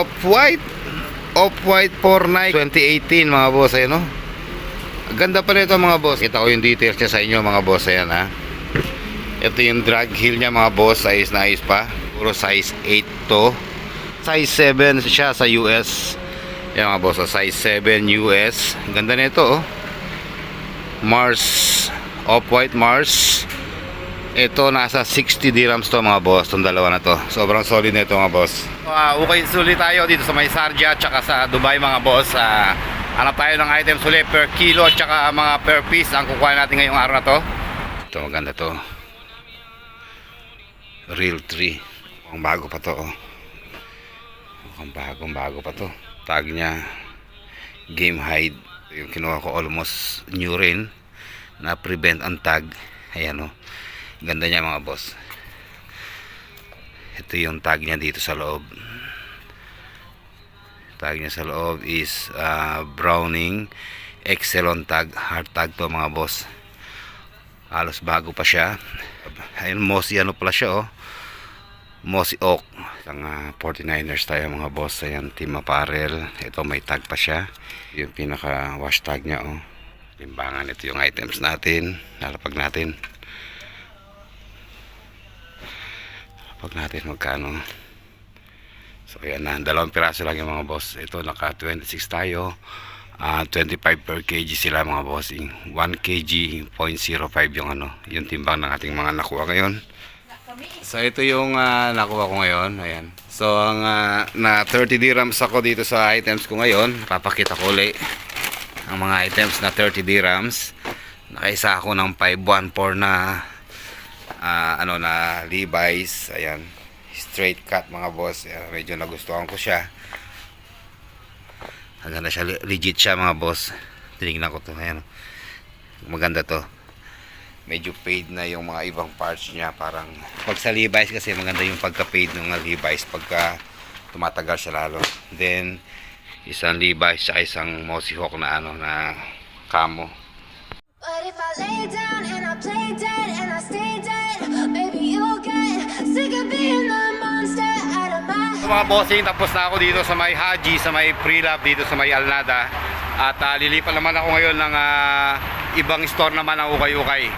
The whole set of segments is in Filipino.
Off-white. Off-white 49 2018 mga boss. Ayan no. Ganda pa nito mga boss. Kita ko yung details niya sa inyo mga boss. Ayan ha. Ito yung drag heel niya mga boss. Size na ayos pa. Puro size 8 to. Size 7 siya sa US. Yan mga boss. Size 7 US. Ganda nito oh. Mars. Off-white Mars. Ito nasa 60 dirhams to mga boss, itong dalawa na to. Sobrang solid na ito mga boss. Uh, okay, sulit tayo dito sa may Sarja at sa Dubai mga boss. Uh, hanap tayo ng items ulit per kilo at saka mga per piece ang kukuha natin ngayong araw na to. Ito maganda to. Real 3. Ang bago pa to. Oh. Mukhang bagong bago pa to. Tag niya game hide. Yung kinuha ko almost new rin na prevent ang tag. Ayan oh. Ganda niya mga boss. Ito yung tag niya dito sa loob. Tag niya sa loob is uh, Browning Excellent tag. Hard tag to mga boss. Halos bago pa siya. Ayun, Mossy ano pala siya oh. Mossy Oak. Ang uh, 49ers tayo mga boss. Ayan, Team Apparel. Ito may tag pa siya. Yung pinaka wash tag niya oh. Timbangan ito yung items natin. Lalapag natin. Pag natin magkano. So yan na. Dalawang piraso lang yung mga boss. Ito naka 26 tayo. Ah, 25 per kg sila mga bossing 1 kg 0.05 yung ano yung timbang ng ating mga nakuha ngayon. So ito yung ah, nakuha ko ngayon. Ayan. So ang ah, na 30 dirhams ako dito sa items ko ngayon. Papakita ko ulit ang mga items na 30 dirhams. Nakaisa ako ng 514 na ah, ano na Levi's. Ayan. Straight cut mga boss. Ayan, medyo nagustuhan ko siya. Maganda siya le- legit siya mga boss. Tinignan ko to. Ayan. Maganda to. Medyo paid na yung mga ibang parts niya. Parang pag sa Levi's kasi maganda yung pagka paid ng Levi's pagka tumatagal siya lalo. Then isang Levi's sa isang Mossy Hawk na ano na camo But if I lay down mga bossing, tapos na ako dito sa may Haji, sa may pre-love dito sa may Alnada. At uh, lilipat naman ako ngayon ng ah, ibang store naman ng ukay-ukay.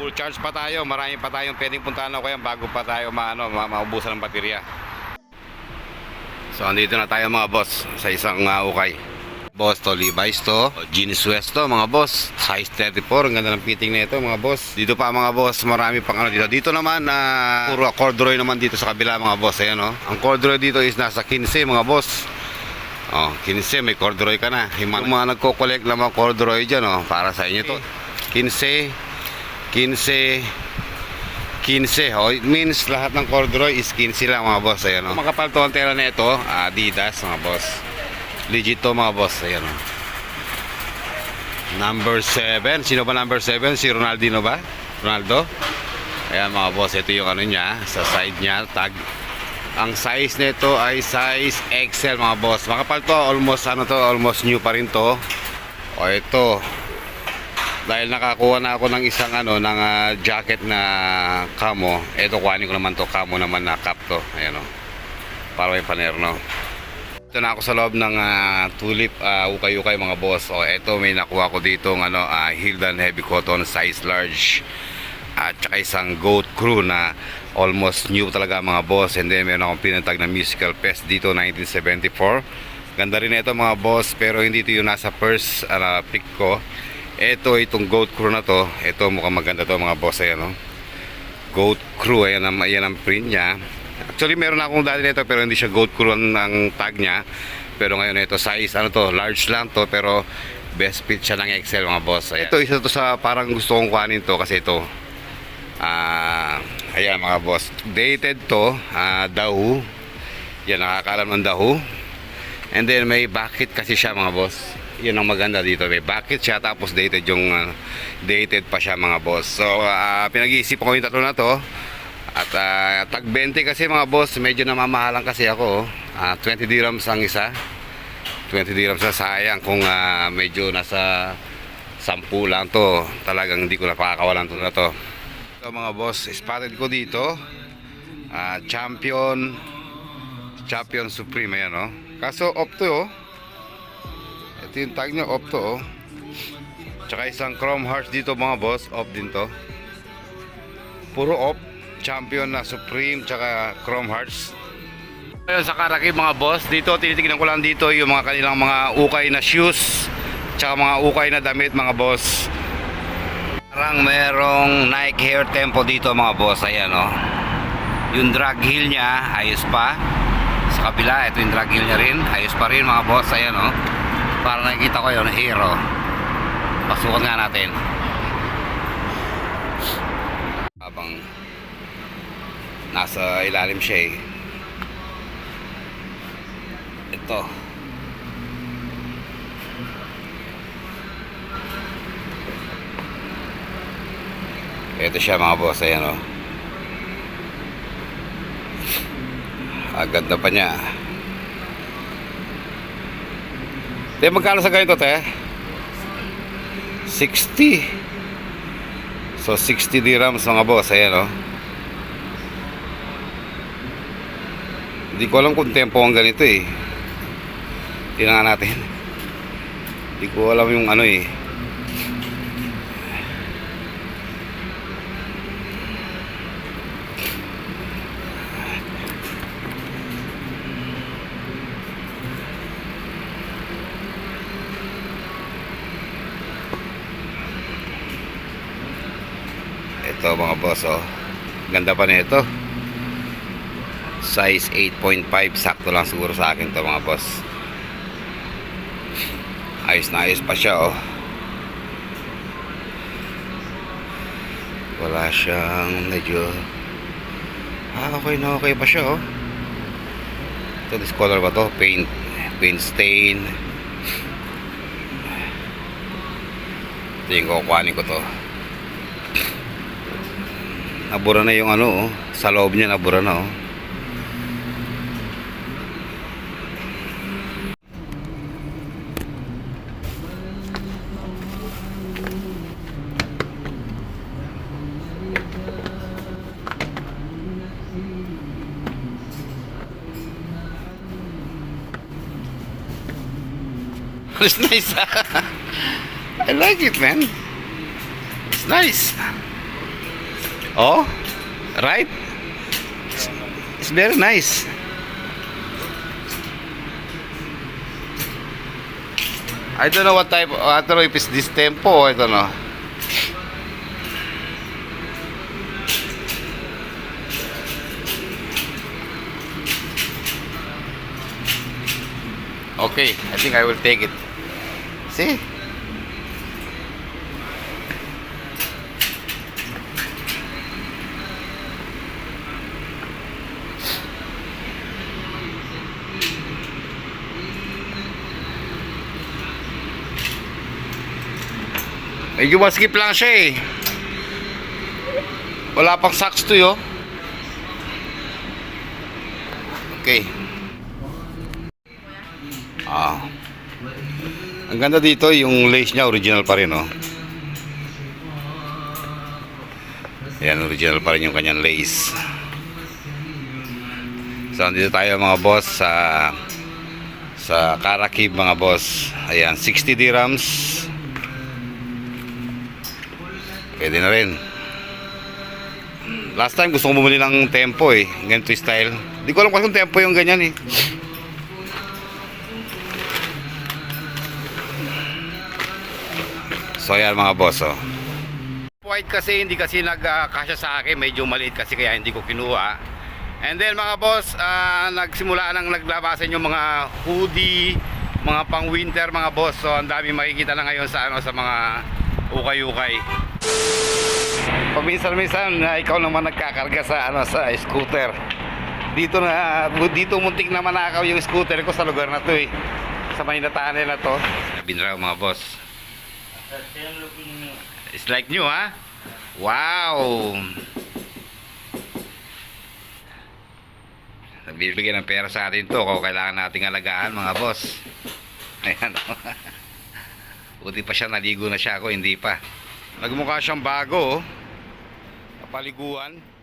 Full charge pa tayo, marami pa tayong pwedeng puntahan ako yan bago pa tayo maano, ma maubusan ng baterya. So andito na tayo mga boss sa isang ah, ukay. Boss to Levi's to, Jeans West to mga boss. Size 34, ang ganda ng fitting na ito mga boss. Dito pa mga boss, marami pang ano dito. Dito naman na puro corduroy naman dito sa kabila mga boss. Ayan oh. Ang corduroy dito is nasa 15 mga boss. Oh, 15 may corduroy ka na. Yung mga, mga nagko-collect ng mga corduroy dyan oh, para sa inyo to. 15, 15, 15. Oh, it means lahat ng corduroy is 15 lang mga boss. Ayan oh. Makapal to ang tela na ito, Adidas mga boss. Legit to mga boss. Ayan oh. Number 7. Sino ba number 7? Si Ronaldinho ba? Ronaldo? Ayan mga boss. Ito yung ano niya. Sa side niya. Tag. Ang size nito ay size XL mga boss. Makapal to. Almost ano to. Almost new pa rin to. O ito. Dahil nakakuha na ako ng isang ano. Ng ah, jacket na camo. Ito kuhanin ko naman to. Camo naman na cap to. Ayan o. Para may panerno. Ito na ako sa loob ng ah, tulip ah, ukay-ukay mga boss. O ito may nakuha ko dito ng ano ah, Hildan Heavy Cotton size large. At saka isang goat crew na almost new talaga mga boss. And then meron akong pinatag na musical fest dito 1974. Ganda rin ito mga boss pero hindi ito yung nasa first ah, pick ko. Ito itong goat crew na to. Ito mukhang maganda to mga boss. Ayan o. Goat crew. Ayan ang, ayan ang print niya. Actually, meron akong dati nito pero hindi siya gold crew ang, tag niya. Pero ngayon ito size, ano to, large lang to pero best fit siya ng XL mga boss. Ayan. Ito isa to sa parang gusto kong kuhanin to kasi ito. Ah, ayan mga boss. Dated to, ah, dahu. Yan nakakalam ng dahu. And then may bucket kasi siya mga boss. Yun ang maganda dito. May bucket siya tapos dated yung ah, dated pa siya mga boss. So ah, pinag-iisip ko yung tatlo na to. At ah, tag 20 kasi mga boss, medyo namamahalan kasi ako. Ah, 20 dirhams ang isa. 20 dirhams na sayang kung ah, medyo nasa 10 lang to. Talagang hindi ko napakakawalan to na to. Ito mga boss, spotted ko dito. Ah, champion Champion Supreme, ayan oh. Kaso off to oh. Ito yung tag niya, off to oh. Tsaka isang Chrome Hearts dito mga boss, off din to. Puro off. Champion na Supreme, tsaka Chrome Hearts. Ayun sa Karaki mga boss, dito tinitingnan ko lang dito yung mga kanilang mga ukay na shoes, tsaka mga ukay na damit mga boss. Parang merong Nike Hair Tempo dito mga boss, ayan oh. Yung drag heel niya, ayos pa. Sa kabila, ito yung drag heel niya rin, ayos pa rin mga boss, ayan oh. Parang nakikita ko yun, hero. Pasukan nga natin. Habang nasa ilalim siya eh. Ito. Ito siya mga boss, ayan o. Ang ganda pa niya. Te, magkano sa ganito, te? 60. So, 60 dirhams mga boss, ayan o. Hindi ko alam kung tempo ang ganito eh. Tingnan natin. Hindi ko alam yung ano eh. Ito mga boss oh. Ganda pa nito. Size 8.5 sakto lang siguro sa akin to mga boss. Ayos na ayos pa siya oh. Wala siyang medyo Ah, okay na okay pa siya oh. Ito this color ba to? Paint paint stain. Ito yung kukuhanin ko to. Nabura na yung ano oh. Sa loob niya nabura na oh. It's nice. I like it, man. It's nice. Oh, right? It's, it's very nice. I don't know what type. I don't know if it's this tempo. I don't know. Okay, I think I will take it. See? Medyo maskip lang siya eh. Wala pang socks to yo. Okay. Ah. Ang ganda dito, yung lace niya original pa rin, oh. Yan, original pa rin yung kanyang lace. So, dito tayo mga boss sa sa Karakib mga boss. Ayan, 60 dirhams. Pwede na rin. Last time gusto ko bumili ng tempo eh. Ganito style. Hindi ko alam kung tempo yung ganyan eh. So yan mga boss oh. White kasi hindi kasi nagkasya sa akin, medyo maliit kasi kaya hindi ko kinuha. And then mga boss, ah, nagsimula nang naglabasan yung mga hoodie, mga pang winter mga boss. So ang dami makikita na ngayon sa ano sa mga ukay-ukay. Paminsan-minsan na ikaw naman nagkakarga sa ano sa scooter. Dito na dito muntik na manakaw yung scooter ko sa lugar na to eh. Sa Maynataane na to. Binraw mga boss. It's like new, ha? Wow! Nagbibigay ng pera sa atin to kung kailangan nating alagaan, mga boss. Ayan, oh. Buti pa siya, naligo na siya ako, hindi pa. Nagmukha siyang bago, oh. Kapaliguan.